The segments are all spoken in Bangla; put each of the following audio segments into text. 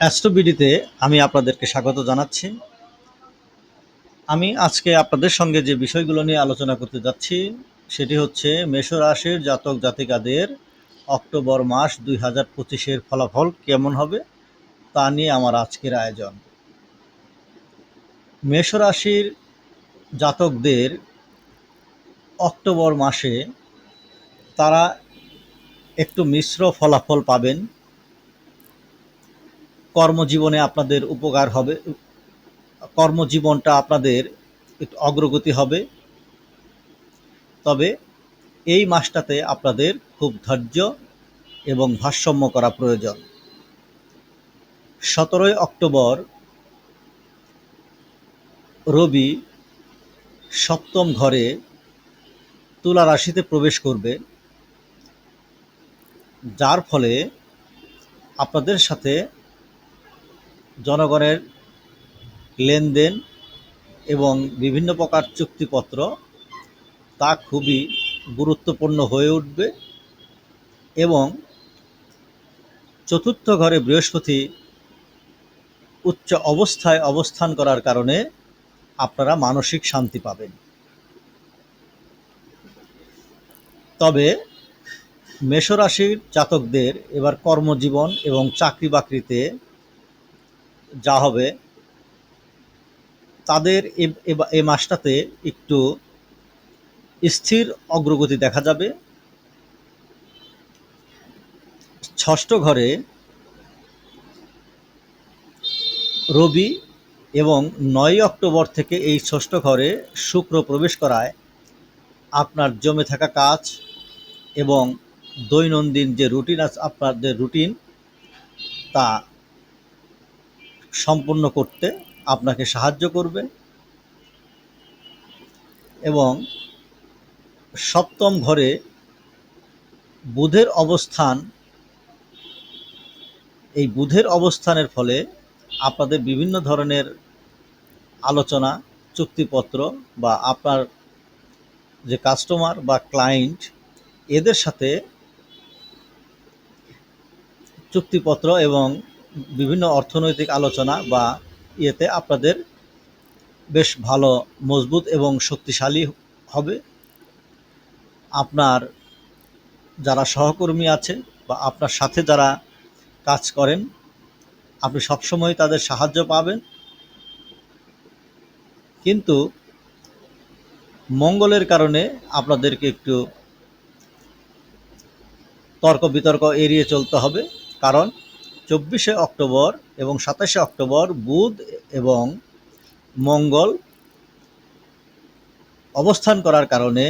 অ্যাস্ট্রোবিডিতে আমি আপনাদেরকে স্বাগত জানাচ্ছি। আমি আজকে আপনাদের সঙ্গে যে বিষয়গুলো নিয়ে আলোচনা করতে যাচ্ছি, সেটি হচ্ছে মেষ রাশির জাতক জাতিকাদের অক্টোবর মাস দুই হাজার পঁচিশের ফলাফল কেমন হবে তা নিয়ে আমার আজকের আয়োজন। মেষ রাশির জাতকদের অক্টোবর মাসে তারা একটু মিশ্র ফলাফল পাবেন। কর্মজীবনে আপনাদের উপকার হবে, কর্মজীবনটা আপনাদের একটু অগ্রগতি হবে। তবে এই মাসটাতে আপনাদের খুব ধৈর্য এবং ভারসাম্য করা প্রয়োজন। সতেরোই অক্টোবর, রবি সপ্তম ঘরে তুলা রাশিতে প্রবেশ করবে, যার ফলে আপনাদের সাথে জনগণের লেনদেন এবং বিভিন্ন প্রকার চুক্তিপত্র, তা খুবই গুরুত্বপূর্ণ হয়ে উঠবে এবং চতুর্থ ঘরে বৃহস্পতি উচ্চ অবস্থায় অবস্থান করার কারণে আপনারা মানসিক শান্তি পাবেন। তবে মেষরাশির জাতকদের এবার কর্মজীবন এবং চাকরি বাকরিতে যা হবে, তাদের এ- মাসটাতে একটু স্থির অগ্রগতি দেখা যাবে। ষষ্ঠ ঘরে রবি এবং নয় অক্টোবর থেকে এই ষষ্ঠ ঘরে শুক্র প্রবেশ করায়। আপনার জমে থাকা কাজ এবং দৈনন্দিন যে রুটিন আছে আপনাদের রুটিন, তা সম্পূর্ণ করতে আপনাকে সাহায্য করবে এবং সপ্তম ঘরে বুধের অবস্থান, এই বুধের অবস্থানের ফলে আপনাদের বিভিন্ন ধরনের আলোচনা, চুক্তিপত্র বা আপনার যে কাস্টমার বা ক্লায়েন্ট এদের সাথে চুক্তিপত্র এবং বিভিন্ন অর্থনৈতিক আলোচনা বা ইয়েতে আপনাদের বেশ ভালো, মজবুত এবং শক্তিশালী হবে। আপনার যারা সহকর্মী আছে বা আপনার সাথে যারা কাজ করেন, আপনি সবসময় তাদের সাহায্য পাবেন। কিন্তু মঙ্গলের কারণে আপনাদেরকে একটু তর্ক বিতর্ক এড়িয়ে চলতে হবে। কারণ চব্বিশে অক্টোবর এবং সাতাশে অক্টোবর বুধ এবং মঙ্গল অবস্থান করার কারণে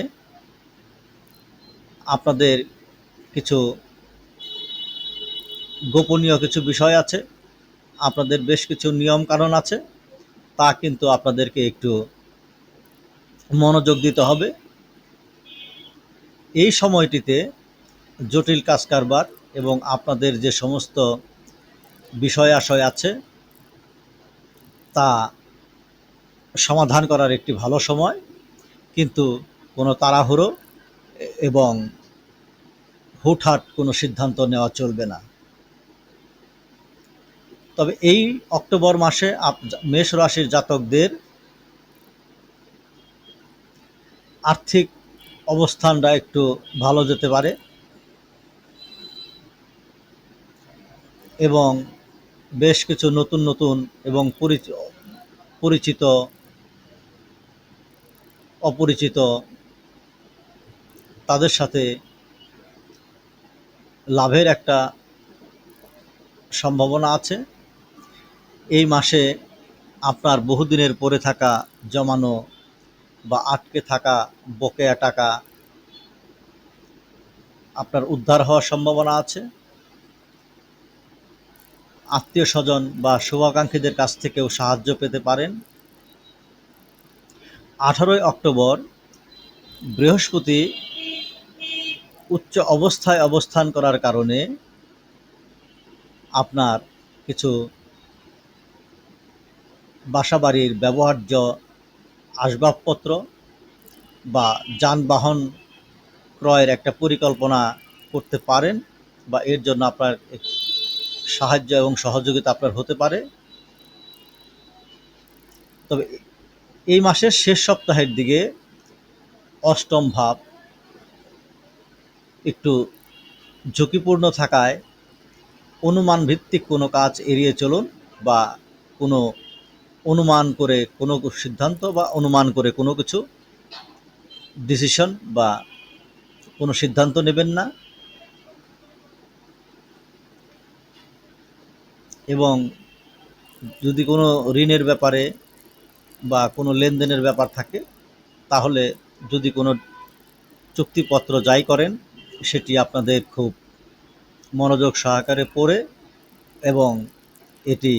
আপনাদের কিছু গোপনীয় কিছু বিষয় আছে, আপনাদের বেশ কিছু নিয়ম কানুন আছে, তা কিন্তু আপনাদেরকে একটু মনোযোগ দিতে হবে। এই সময়টিতে জটিল কাজ কারবার এবং আপনাদের যে সমস্ত বিষয় আশয় আছে, তা সমাধান করার একটি ভালো সময়, কিন্তু কোনো তাড়াহুড়ো এবং হুটহাট কোনো সিদ্ধান্ত নেওয়া চলবে না। তবে এই অক্টোবর মাসে মেষ রাশির জাতকদের আর্থিক অবস্থানটা একটু ভালো যেতে পারে এবং বেশ কিছু নতুন নতুন এবং পরিচ- পরিচিত, অপরিচিত তাদের সাথে লাভের একটা সম্ভাবনা আছে। এই মাসে আপনার বহুদিনের পরে থাকা জমানো বা আটকে থাকা বকেয়া টাকা আপনার উদ্ধার হওয়ার সম্ভাবনা আছে। আত্মীয় স্বজন বা শুভাকাঙ্ক্ষীদের কাছ থেকেও সাহায্য পেতে পারেন। আঠারোই অক্টোবর, বৃহস্পতি উচ্চ অবস্থায় অবস্থান করার কারণে আপনার কিছু বাসাবাড়ির ব্যবহার্য আসবাবপত্র বা যানবাহন ক্রয়ের একটা পরিকল্পনা করতে পারেন বা এর জন্য আপনার সাহায্য এবং সহযোগিতা আপনার হতে পারে। তবে এই মাসের শেষ সপ্তাহের দিকে অষ্টম ভাব একটু ঝুঁকিপূর্ণ থাকায় অনুমান ভিত্তিক কোনো কাজ এড়িয়ে চলুন বা কোনো অনুমান করে কোনো সিদ্ধান্ত বা অনুমান করে কোনো কিছু ডিসিশন বা কোনো সিদ্ধান্ত নেবেন না। এবং যদি কোনো ঋণের ব্যাপারে বা কোনো লেনদেনের ব্যাপার থাকে, তাহলে যদি কোনো চুক্তিপত্র যাই করেন, সেটি আপনাদের খুব মনোযোগ সহকারে পড়ে এবং এটি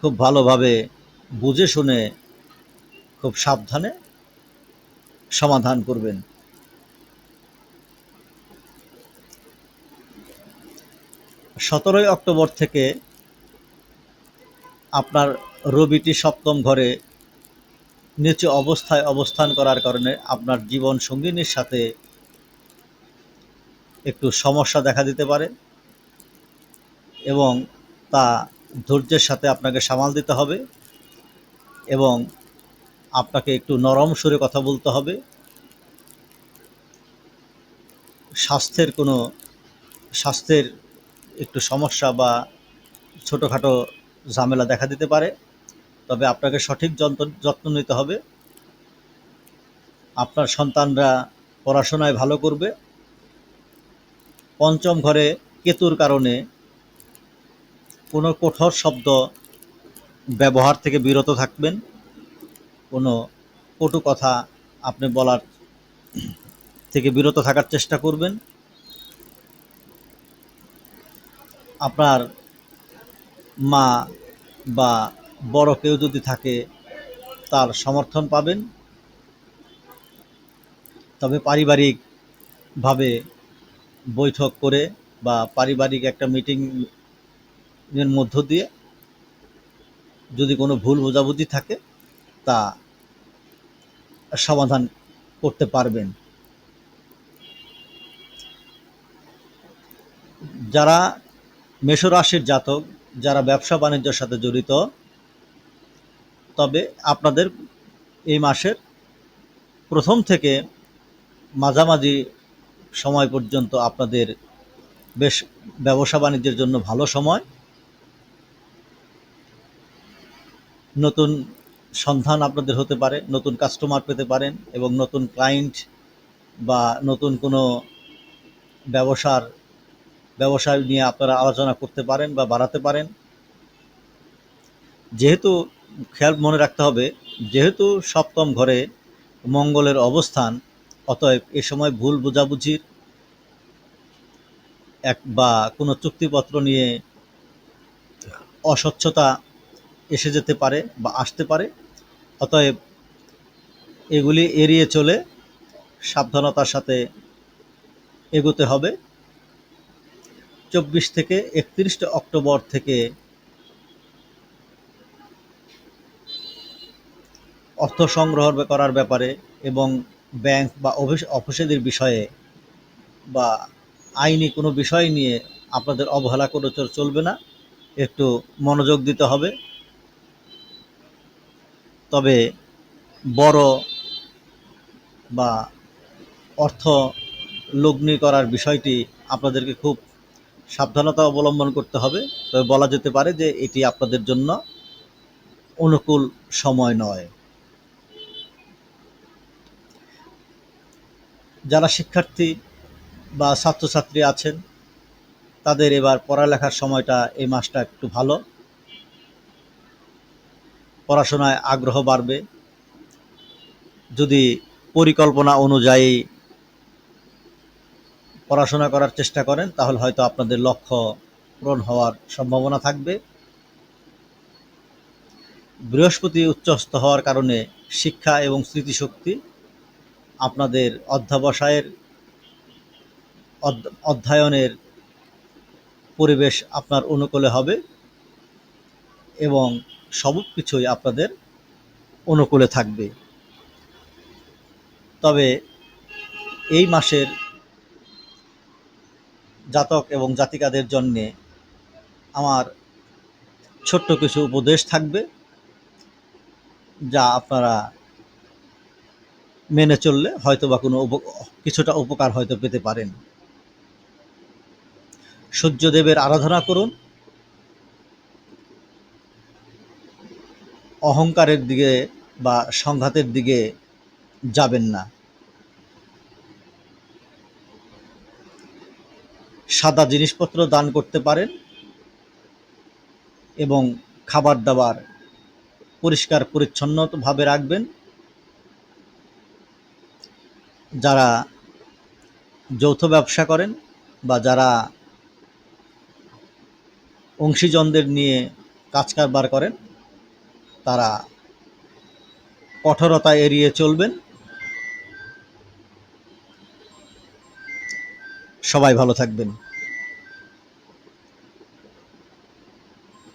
খুব ভালোভাবে বুঝে শুনে খুব সাবধানে সমাধান করবেন। সতেরোই অক্টোবর থেকে আপনার রবিটি সপ্তম ঘরে নিচু অবস্থায় অবস্থান করার কারণে আপনার জীবন সঙ্গিনীর সাথে একটু সমস্যা দেখা দিতে পারে এবং তা ধৈর্যের সাথে আপনাকে সামাল দিতে হবে এবং আপনাকে একটু নরম সুরে কথা বলতে হবে। স্বাস্থ্যের কোনো স্বাস্থ্যের একটু সমস্যা বা ছোটোখাটো ঝামেলা দেখা দিতে পারে। তবে আপনাকে সঠিক যন্ত্র, যত্ন নিতে হবে। আপনার সন্তানরা পড়াশোনায় ভালো করবে। পঞ্চম ঘরে কেতুর কারণে কোনো কঠোর শব্দ ব্যবহার থেকে বিরত থাকবেন। কোনো কটু কথা আপনি বলার থেকে বিরত থাকার চেষ্টা করবেন। আপনার মা বা বড় কেউ যদি থাকে, তার সমর্থন পাবেন। তবে পারিবারিকভাবে বৈঠক করে বা পারিবারিক একটা মিটিং এর মধ্য দিয়ে যদি কোনো ভুল বোঝাবুঝি থাকে, তা সমাধান করতে পারবেন। যারা মেষরাশির জাতক যারা ব্যবসা বাণিজ্যের সাথে জড়িত, তবে আপনাদের এই মাসের প্রথম থেকে মাঝামাঝি সময় পর্যন্ত আপনাদের বেশ ব্যবসা বাণিজ্যের জন্য ভালো সময়। নতুন সন্ধান আপনাদের হতে পারে, নতুন কাস্টমার পেতে পারেন এবং নতুন ক্লায়েন্ট বা নতুন কোনো ব্যবসার ব্যবসায় নিয়ে আপনারা আলোচনা করতে পারেন বা বাড়াতে পারেন। যেহেতু খেয়াল মনে রাখতে হবে, যেহেতু সপ্তম ঘরে মঙ্গলের অবস্থান, অতএব এ সময় ভুল বোঝাবুঝির এক বা কোনো চুক্তিপত্র নিয়ে অস্বচ্ছতা এসে যেতে পারে বা আসতে পারে। অতএব এগুলি এড়িয়ে চলে সাবধানতার সাথে এগোতে হবে। চব্বিশ থেকে একত্রিশটা অক্টোবর থেকে অর্থ সংগ্রহ করার ব্যাপারে এবং ব্যাংক বা অফিস, অফিসেদের বিষয়ে বা আইনি কোনো বিষয় নিয়ে আপনাদের অবহেলা করে চল- চলবে না। একটু মনোযোগ দিতে হবে। তবে বড় বা অর্থ লগ্নি করার বিষয়টি আপনাদেরকে খুব সাবধানতা অবলম্বন করতে হবে। তবে বলা যেতে পারে যে এটি আপনাদের জন্য অনুকূল সময় নয়। যারা শিক্ষার্থী বা ছাত্রছাত্রী আছেন, তাদের এবার পড়ালেখার সময়টা এই মাসটা একটু ভালো। পড়াশোনায় আগ্রহ বাড়বে। যদি পরিকল্পনা অনুযায়ী পড়াশোনা করার চেষ্টা করেন, তাহলে হয়তো আপনাদের লক্ষ্য পূরণ হওয়ার সম্ভাবনা থাকবে। বৃহস্পতি উচ্চস্থ হওয়ার কারণে শিক্ষা এবং স্মৃতিশক্তি আপনাদের অধ্যাবসায়ের, অধ্য- অধ্যয়নের পরিবেশ আপনার অনুকূলে হবে এবং সব কিছুই আপনাদের অনুকূলে থাকবে। তবে এই মাসের জাতক এবং জাতিকাদের জন্যে আমার ছোট্ট কিছু উপদেশ থাকবে, যা আপনারা মেনে চললে হয়তো বা কোনো কিছুটা উপকার হয়তো পেতে পারেন। সূর্যদেবের আরাধনা করুন। অহংকারের দিকে বা সংঘাতের দিকে যাবেন না। সাদা জিনিসপত্র দান করতে পারেন এবং খাবার দাবার পরিষ্কার, পরিচ্ছন্নভাবে রাখবেন। যারা যৌথ ব্যবসা করেন বা যারা অংশীজনদের নিয়ে কাজ কারবার করেন, তারা কঠোরতা এড়িয়ে চলবেন। সবাই ভালো থাকবেন।